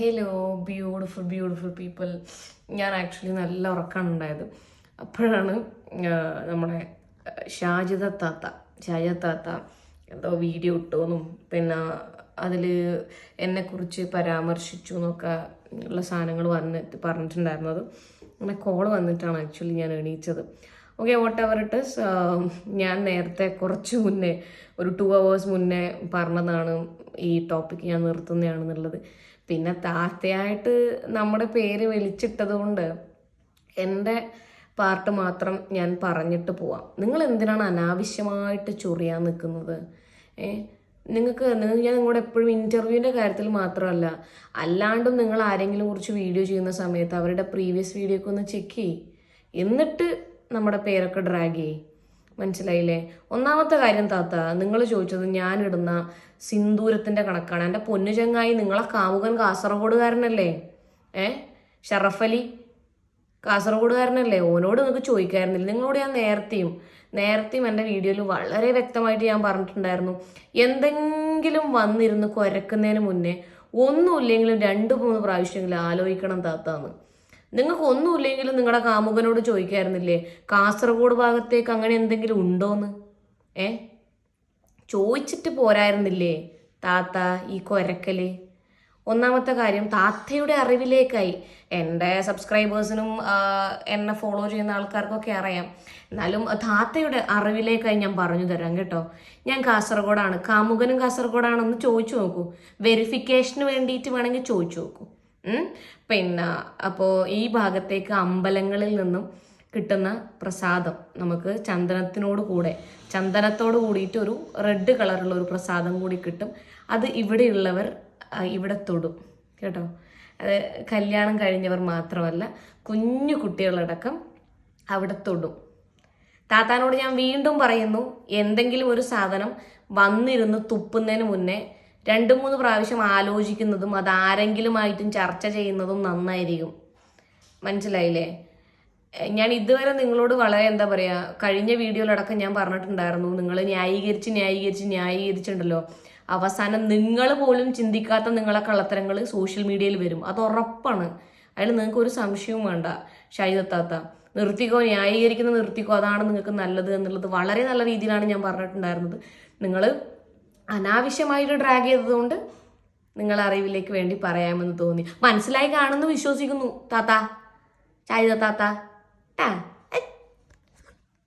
Hello beautiful beautiful people ഞാൻ actually നല്ല ഉറക്കമാണ് ഉണ്ടായത്. അപ്പോഴാണ് നമ്മുടെ ഷാജിദ താത്ത ഷാജിദ താത്ത എന്തോ വീഡിയോ ഇട്ടോന്നും. പിന്നെ അതിൽ എന്നെക്കുറിച്ച് പരാമർശിച്ചു എന്നൊക്കെ ഉള്ള സാധനങ്ങൾ വന്നിട്ട് പറഞ്ഞിട്ടുണ്ടായിരുന്നത്. അങ്ങനെ കോൾ വന്നിട്ടാണ് ആക്ച്വലി ഞാൻ എണീച്ചത്. ഓക്കെ വോട്ട് എവർ ഇട്ട് ഞാൻ നേരത്തെ കുറച്ച് മുന്നേ ഒരു ടു അവേഴ്സ് മുന്നേ പറഞ്ഞതാണ് ഈ ടോപ്പിക്ക് ഞാൻ നിർത്തുന്നതാണെന്നുള്ളത്. പിന്നെ താത്തയായിട്ട് നമ്മുടെ പേര് വിളിച്ചിട്ടതുകൊണ്ട് എന്റെ പാർട്ട് മാത്രം ഞാൻ പറഞ്ഞിട്ട് പോവാം. നിങ്ങൾ എന്തിനാണ് അനാവശ്യമായിട്ട് ചൊറിയാൻ നിൽക്കുന്നത്? ഏ? നിങ്ങൾക്ക് നിങ്ങൾ ഞാൻ നിങ്ങളുടെ എപ്പോഴും ഇന്റർവ്യൂവിന്റെ കാര്യത്തിൽ മാത്രമല്ല അല്ലാണ്ടും നിങ്ങൾ ആരെങ്കിലും കുറിച്ച് വീഡിയോ ചെയ്യുന്ന സമയത്ത് അവരുടെ പ്രീവിയസ് വീഡിയോക്കൊന്ന് ചെക്ക് ചെയ്യ്. എന്നിട്ട് നമ്മുടെ പേരൊക്കെ ഡ്രാഗ് ചെയ്യ്. മനസ്സിലായില്ലേ? ഒന്നാമത്തെ കാര്യം താത്ത നിങ്ങൾ ചോദിച്ചത് ഞാനിടുന്ന സിന്ദൂരത്തിന്റെ കണക്കാണ്. എന്റെ പൊന്നു ചങ്ങായി നിങ്ങളെ കാമുകൻ കാസർഗോഡുകാരനല്ലേ? ഏ? ഷറഫലി കാസർഗോഡുകാരനല്ലേ? ഓനോട് നിങ്ങൾക്ക് ചോദിക്കായിരുന്നില്ല. നിങ്ങളോട് ഞാൻ നേരത്തെയും നേരത്തെയും എന്റെ വീഡിയോയിൽ വളരെ വ്യക്തമായിട്ട് ഞാൻ പറഞ്ഞിട്ടുണ്ടായിരുന്നു. എന്തെങ്കിലും വന്നിരുന്ന് കുരക്കുന്നതിന് മുന്നേ ഒന്നുമില്ലെങ്കിലും രണ്ട് മൂന്ന് പ്രാവശ്യമെങ്കിലും ആലോചിക്കണം താത്താന്ന്. നിങ്ങൾക്ക് ഒന്നുമില്ലെങ്കിലും നിങ്ങളുടെ കാമുകനോട് ചോദിക്കായിരുന്നില്ലേ? കാസർഗോഡ് ഭാഗത്തേക്ക് അങ്ങനെ എന്തെങ്കിലും ഉണ്ടോന്ന്? ഏ? ചോദിച്ചിട്ട് പോരായിരുന്നില്ലേ താത്ത ഈ കൊരക്കൽ? ഒന്നാമത്തെ കാര്യം താത്തയുടെ അറിവിലേക്കായി. എന്റെ സബ്സ്ക്രൈബേഴ്സിനും എന്നെ ഫോളോ ചെയ്യുന്ന ആൾക്കാർക്കൊക്കെ അറിയാം. എന്നാലും താത്തയുടെ അറിവിലേക്കായി ഞാൻ പറഞ്ഞു തരാം കേട്ടോ. ഞാൻ കാസർഗോഡാണ്. കാമുകനും കാസർഗോഡാണെന്ന് ചോദിച്ചു നോക്കൂ. വെരിഫിക്കേഷന് വേണ്ടിയിട്ട് വേണമെങ്കിൽ ചോദിച്ചു നോക്കൂ. പിന്നെ അപ്പോൾ ഈ ഭാഗത്തേക്ക് അമ്പലങ്ങളിൽ നിന്നും കിട്ടുന്ന പ്രസാദം നമുക്ക് ചന്ദനത്തിനോട് കൂടെ ചന്ദനത്തോട് കൂടിയിട്ട് ഒരു റെഡ് കളറുള്ള ഒരു പ്രസാദം കൂടി കിട്ടും. അത് ഇവിടെയുള്ളവർ ഇവിടെ തൊടും. കേട്ടോ? അത് കല്യാണം കഴിഞ്ഞവർ മാത്രമല്ല കുഞ്ഞു കുട്ടികളടക്കം അവിടെ തൊടും. താത്താനോട് ഞാൻ വീണ്ടും പറയുന്നു എന്തെങ്കിലും ഒരു സാധനം വന്നിരുന്ന് തുപ്പുന്നതിന് മുന്നേ രണ്ട് മൂന്ന് പ്രാവശ്യം ആലോചിക്കുന്നതും അത് ആരെങ്കിലുമായിട്ടും ചർച്ച ചെയ്യുന്നതും നന്നായിരിക്കും. മനസ്സിലായില്ലേ? ഞാൻ ഇതുവരെ നിങ്ങളോട് വളരെ എന്താ പറയാ കഴിഞ്ഞ വീഡിയോയിലടക്കം ഞാൻ പറഞ്ഞിട്ടുണ്ടായിരുന്നു നിങ്ങൾ ന്യായീകരിച്ച് ന്യായീകരിച്ച് ന്യായീകരിച്ചിട്ടുണ്ടല്ലോ. അവസാനം നിങ്ങൾ പോലും ചിന്തിക്കാത്ത നിങ്ങളെ കള്ളത്തരങ്ങൾ സോഷ്യൽ മീഡിയയിൽ വരും. അത് ഉറപ്പാണ്. അതിൽ നിങ്ങൾക്ക് ഒരു സംശയവും വേണ്ട ഷൈതത്താത്ത നിർത്തിക്കോ ന്യായീകരിക്കുന്ന നിർത്തിക്കോ അതാണ് നിങ്ങൾക്ക് നല്ലത് എന്നുള്ളത് വളരെ നല്ല രീതിയിലാണ് ഞാൻ പറഞ്ഞിട്ടുണ്ടായിരുന്നത്. നിങ്ങൾ അനാവശ്യമായിട്ട് ഡ്രാഗ് ചെയ്തതുകൊണ്ട് നിങ്ങളെ അറിവിലേക്ക് വേണ്ടി പറയാമെന്ന് തോന്നി. മനസ്സിലായി കാണുന്നു വിശ്വസിക്കുന്നു. താത്ത ചായ താത്ത. ട്ടാ.